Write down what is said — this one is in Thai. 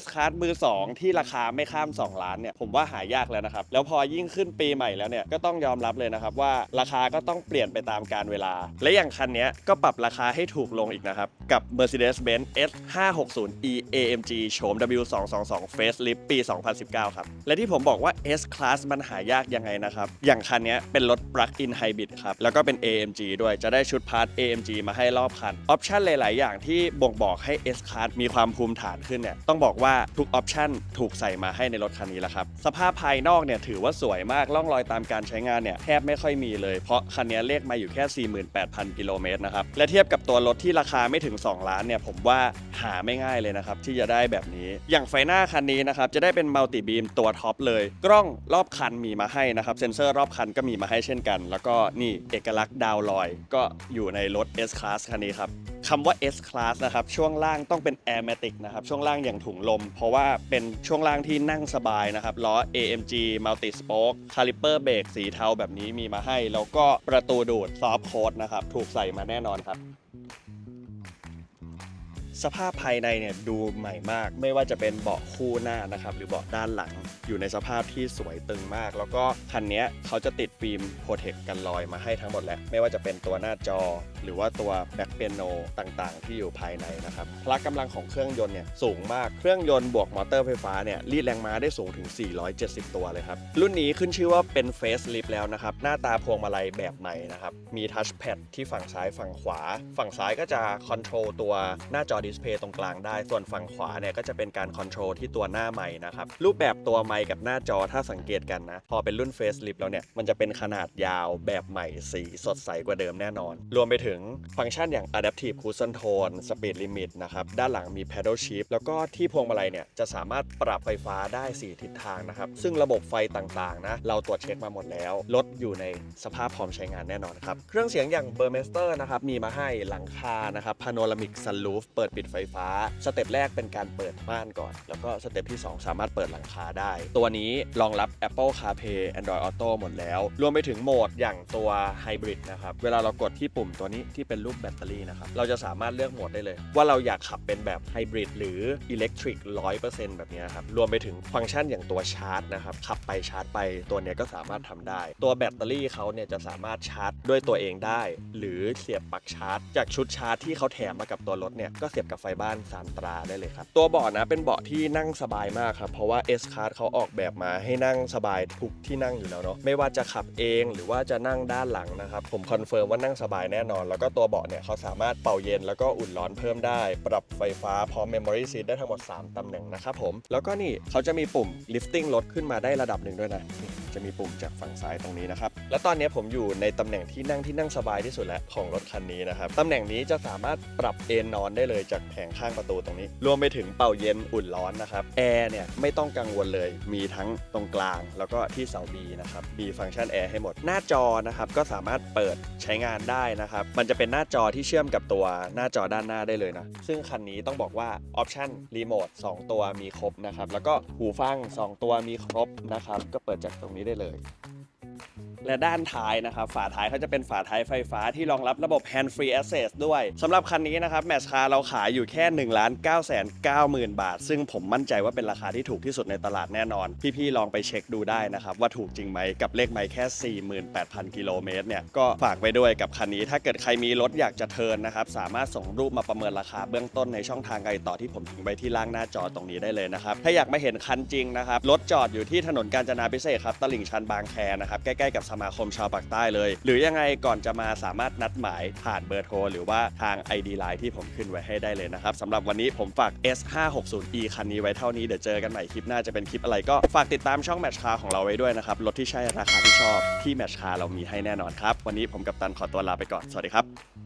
S Class มือ 2 ที่ราคาไม่ข้าม 2 ล้านเนี่ยผมว่าหายากแล้วนะครับ แล้วพอยิ่งขึ้นปีใหม่แล้วเนี่ยก็ต้องยอมรับเลยนะครับว่าราคาก็ต้องเปลี่ยนไปตามการเวลา และอย่างคันนี้ก็ปรับราคาให้ถูกลงอีกนะครับ กับ Mercedes-Benz S 5 6 0 E AMG โฉม W 2 2 2 Facelift ปี 2019 ครับ และที่ผมบอกว่า S Class มันหายากยังไงนะครับ อย่างคันนี้เป็นรถ Plug-in Hybrid ครับ แล้วก็เป็น AMG ด้วยจะได้ชุดพาร์ท AMG มาให้รอบคันออปชั่นหลาย ๆ อย่างที่บ่งบอกให้ S Class มีความภูมิฐานขึ้นเนี่ยต้องบอกว่าทุกออปชันถูกใส่มาให้ในรถคันนี้แล้วครับ สภาพภายนอกเนี่ยถือว่าสวยมากล่องรอยตามการใช้งานเนี่ยแทบไม่ค่อยมีเลย เพราะคันนี้เลขมาอยู่แค่ 48,000 กิโลเมตรนะครับ และเทียบกับตัวรถที่ราคาไม่ถึง 2 ล้านเนี่ยผมว่าหาไม่ง่ายเลยนะครับ ที่จะได้แบบนี้ อย่างไฟหน้าคันนี้นะครับจะได้เป็นมัลติบีมตัวท็อปเลย กล้องรอบคันมีมาให้นะครับเซ็นเซอร์รอบคันก็มีมาให้เช่นกัน แล้วก็นี่เอกลักษณ์ดาวลอย ก็อยู่ในรถ S Class คันนี้ครับ คำว่า S Class นะครับ ช่วงล่างต้องเป็น Airmatic นะครับ ช่วงล่างอย่างถุงลม เพราะว่าเป็นช่วงล่างที่นั่งสบายนะครับ ล้อ AMG Multi Spoke Caliper Brake สีเทาแบบนี้มีมาให้ แล้วก็ประตูดูด Soft coat นะครับ ถูกใส่มาแน่นอนครับ สภาพภายในเนี่ยดูใหม่มาก ไม่ว่าจะเป็นเบาะคู่หน้านะครับหรือเบาะด้านหลัง อยู่ในสภาพที่สวยตึงมาก แล้วก็คันนี้เขาจะติดฟิล์มโปรเทคกันรอยมาให้ทั้งหมดแหล้วไม่ว่าจะเป็นตัวหน้าจอ หรือว่าตัวแบ็คเปียโนต่างๆ ที่อยู่ภายในนะครับพละกำลังของเครื่องยนต์เนี่ยสูงมากเครื่องยนต์บวกมอเตอร์ไฟฟ้าเนี่ยรีดแรงม้าได้สูงถึง 470 ตัวเลยครับรุ่นนี้ขึ้นชื่อว่าเป็นเฟสลิฟแล้วนะครับหน้าตาพวงมาลัยแบบใหม่นะครับมีทัชแพดที่ฝั่งซ้ายฝั่งขวา ฝั่งซ้ายก็จะคอนโทรลตัวหน้าจอดิสเพย์ตรงกลางได้ ส่วนฝั่งขวาเนี่ยก็จะเป็นการคอนโทรลที่ตัวหน้าไม้นะครับ รูปแบบตัวไม้กับหน้าจอถ้าสังเกตกันนะ พอเป็นรุ่นเฟสลิฟแล้วเนี่ย มันจะเป็นขนาดยาวแบบใหม่สีสดใสกว่าเดิมแน่นอน รวมไปถึงฟังก์ชันอย่าง Adaptive Cruise Control Speed Limit นะครับ ด้านหลังมี Paddle Shift แล้วก็ที่พวงมาลัยเนี่ยจะสามารถปรับไฟฟ้าได้ 4 ทิศทางนะครับ ซึ่งระบบไฟต่างๆนะเราตรวจเช็คมาหมดแล้วรถอยู่ในสภาพพร้อมใช้งานแน่นอนครับเครื่องเสียงอย่าง b u r m e s t e r นะครับมีมาให้หลังคานะครับ Panoramic Sunroof เปิดปิดไฟฟ้า สเต็ปแรกเป็นการเปิดม่านก่อน แล้วก็สเต็ปที่ 2 สามารถเปิดหลังคาได้ ตัวนี้รองรับ Apple CarPlay Android Auto หมดแล้ว รวมไปถึงโหมดอย่างตัว Hybrid นะครับ เวลาเรากดที่ปุ่มตัวนี้ที่เป็นรูปแบตเตอรี่นะครับ เราจะสามารถเลือกโหมดได้เลย ว่าเราอยากขับเป็นแบบ Hybrid หรือ Electric 100%แบบนี้ครับ รวมไปถึงฟังก์ชันอย่างตัวชาร์จนะครับ ขับไปชาร์จไปตัวนี้ก็สามารถทำได้ ตัวแบตเตอรี่เขาเนี่ยจะสามารถชาร์จด้วยตัวเองได้ หรือเสียบปลั๊กชาร์จ จากชุดชาร์จที่เขาแถมมากับตัวรถเนี่ยก็เสียบกับไฟบ้านซานตราได้เลยครับ ตัวเบาะนะเป็นเบาะที่นั่งสบายมากครับ เพราะว่า S Class เขาออกแบบมาให้นั่งสบายทุกที่นั่งอยู่แล้วเนาะไม่ว่าจะขับเองหรือว่าจะนั่งด้านหลังนะครับ ผมคอนเฟิร์มว่านั่งสบายแน่นอน แล้วก็ตัวเบาะเนี่ยเขาสามารถเป่าเย็นแล้วก็อุ่นร้อนเพิ่มได้ ปรับไฟฟ้าพร้อม Memory Seat ได้ทั้งหมด 3ตำแหน่งนะครับผมแล้วก็นี่เขาจะมีปุ่ม lifting รถขึ้นมาได้ระดับหนึ่งด้วยนะ จะมีปุ่มจากฝั่งซ้ายตรงนี้นะครับ และตอนนี้ผมอยู่ในตำแหน่งที่นั่งที่นั่งสบายที่สุดแล้วของรถคันนี้นะครับตำแหน่งนี้จะสามารถปรับเอนนอนได้เลยจากแผงข้างประตูตรงนี้ รวมไปถึงเป่าเย็นอุ่นร้อนนะครับแอร์เนี่ยไม่ต้องกังวลเลย มีทั้งตรงกลาง แล้วก็ที่เสา B นะครับมีฟังก์ชันแอร์ให้หมดหน้าจอนะครับก็สามารถเปิดใช้งานได้นะครับมันจะเป็นหน้าจอที่เชื่อมกับตัวหน้าจอด้านหน้าได้เลยนะซึ่งคันนี้ต้องบอกว่าออปชันรีโมท2ตัวมีครบนะครับแล้วก็หูฟัง 2 ตัวมีครบนะครับก็เปิดจากตรงนี้ได้เลย และด้านท้ายนะครับ ฝาท้ายเขาจะเป็นฝาท้ายไฟฟ้าที่รองรับระบบ Hand Free Access ด้วยสำหรับคันนี้นะครับแมชคาเราขายอยู่แค่ 1 9 9 0 0 0 บาท ซึ่งผมมั่นใจว่าเป็นราคาที่ถูกที่สุดในตลาดแน่นอน พี่ๆลองไปเช็คดูได้นะครับ ว่าถูกจริงไหมกับเลขไมล์แค่ 48,000 กิโลเมตรเนี่ยก็ฝากไว้ด้วยกับคันนี้ ถ้าเกิดใครมีรถอยากจะเทินนะครับสามารถส่งรูปมาประเมินราคาเบื้องต้นในช่องทางไกลต่อที่ผมทิ้งไว้ที่ล่างหน้าจอตรงนี้ได้เลยนะครับถ้าอยากมาเห็นคันจริงนะครับรถจอดอยู่ที่ถนนกาญจนาพิเศษครับตลิ่งชันบางแคนะครับใกล้ๆกับสมาคมชาวปากใต้เลย หรือยังไงก่อนจะมาสามารถนัดหมายผ่านเบอร์โทร หรือว่าทาง ID Line ที่ผมขึ้นไว้ให้ได้เลยนะครับสำหรับวันนี้ผมฝาก S560e คันนี้ไว้เท่านี้เดี๋ยวเจอกันใหม่คลิปหน้าจะเป็นคลิปอะไรก็ฝากติดตามช่องแมชคาของเราไว้ด้วยนะครับรถที่ใช่ราคาที่ชอบที่แมชคาเรามีให้แน่นอนครับวันนี้ผมกับตันขอตัวลาไปก่อนสวัสดีครับ